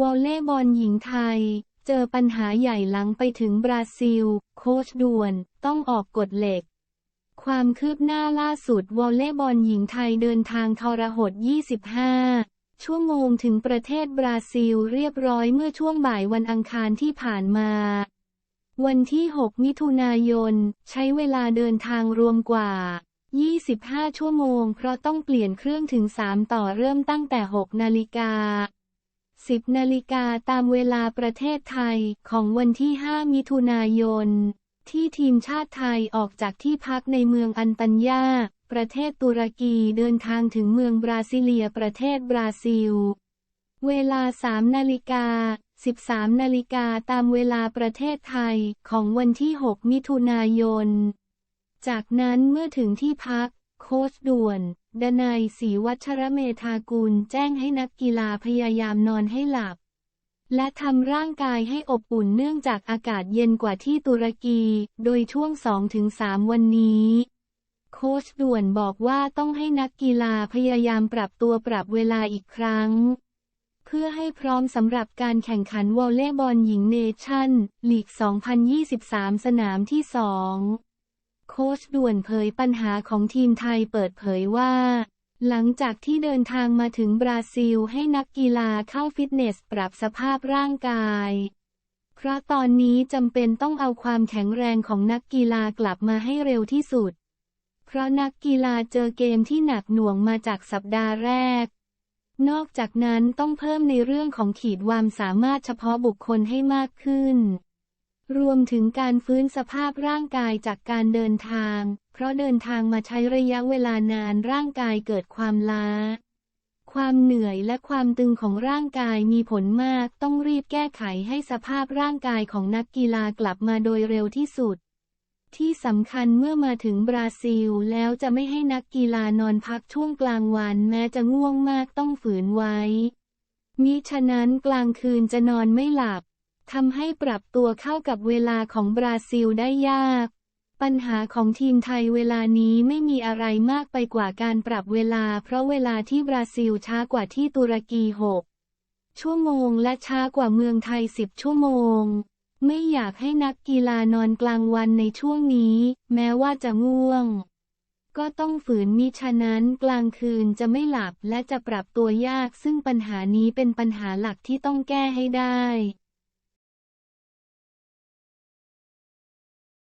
วอลเลย์บอลหญิงไทย เจอปัญหาใหญ่หลังไปถึงบราซิล โค้ชด่วน ต้องออกกฎเหล็ก ความคืบหน้าล่าสุดวอลเลย์บอลหญิงไทยเดินทางทรหด 25 ชั่วโมงถึงประเทศบราซิลเรียบร้อยเมื่อช่วงบ่ายวันอังคารที่ผ่านมา วันที่ 6 มิถุนายน ใช้เวลาเดินทางรวมกว่า 25 ชั่วโมง เพราะต้องเปลี่ยนเครื่องถึง 3 ต่อเริ่มตั้งแต่ 6 นาฬิกา 10 นาฬิกาตามเวลาประเทศไทยของวันที่ 5 มิถุนายน ที่ทีมชาติไทยออกจากที่พักในเมืองอันตัญญา ประเทศตุรกีเดินทางถึงเมืองบราซิเลียประเทศบราซิล เวลา 3 นาฬิกา 13 นาฬิกาตามเวลาประเทศไทยของวันที่ 6 มิถุนายน จากนั้นเมื่อถึงที่พัก โค้ชด่วน ดนัยศรีวัชรเมธากุลแจ้งให้นักกีฬาพยายามนอนให้หลับ และทำร่างกายให้อบอุ่นเนื่องจากอากาศเย็นกว่าที่ตุรกี โดยช่วง 2-3 วันนี้ โค้ชด่วนบอกว่าต้องให้นักกีฬาพยายามปรับตัวปรับเวลาอีกครั้ง เพื่อให้พร้อมสำหรับการแข่งขันวอลเลย์บอลหญิงเนชั่นลีก 2023 สนามที่ 2 โค้ชด่วนเผยปัญหาของทีมไทยเปิดเผยว่า หลังจากที่เดินทางมาถึงบราซิลให้นักกีฬาเข้าฟิตเนสปรับสภาพร่างกาย เพราะตอนนี้จำเป็นต้องเอาความแข็งแรงของนักกีฬากลับมาให้เร็วที่สุด เพราะนักกีฬาเจอเกมที่หนักหน่วงมาจากสัปดาห์แรก นอกจากนั้นต้องเพิ่มในเรื่องของขีดความสามารถเฉพาะบุคคลให้มากขึ้น รวมถึงการฟื้นสภาพร่างกายจากการเดินทาง เพราะเดินทางมาใช้ระยะเวลานานร่างกายเกิดความล้า ความเหนื่อยและความตึงของร่างกายมีผลมาก ต้องรีบแก้ไขให้สภาพร่างกายของนักกีฬากลับมาโดยเร็วที่สุด ที่สำคัญเมื่อมาถึงบราซิลแล้วจะไม่ให้นักกีฬานอนพักช่วงกลางวันแม้จะง่วงมากต้องฝืนไว้ มิฉะนั้นกลางคืนจะนอนไม่หลับ ทำให้ปรับตัวเข้ากับเวลาของบราซิลได้ยาก ปัญหาของทีมไทยเวลานี้ไม่มีอะไรมากไปกว่าการปรับเวลา เพราะเวลาที่บราซิลช้ากว่าที่ตุรกี6ชั่วโมงและช้ากว่าเมืองไทย10ชั่วโมง ไม่อยากให้นักกีฬานอนกลางวันในช่วงนี้ แม้ว่าจะง่วง ก็ต้องฝืนมิฉะนั้นกลางคืนจะไม่หลับและจะปรับตัวยาก ซึ่งปัญหานี้เป็นปัญหาหลักที่ต้องแก้ให้ได้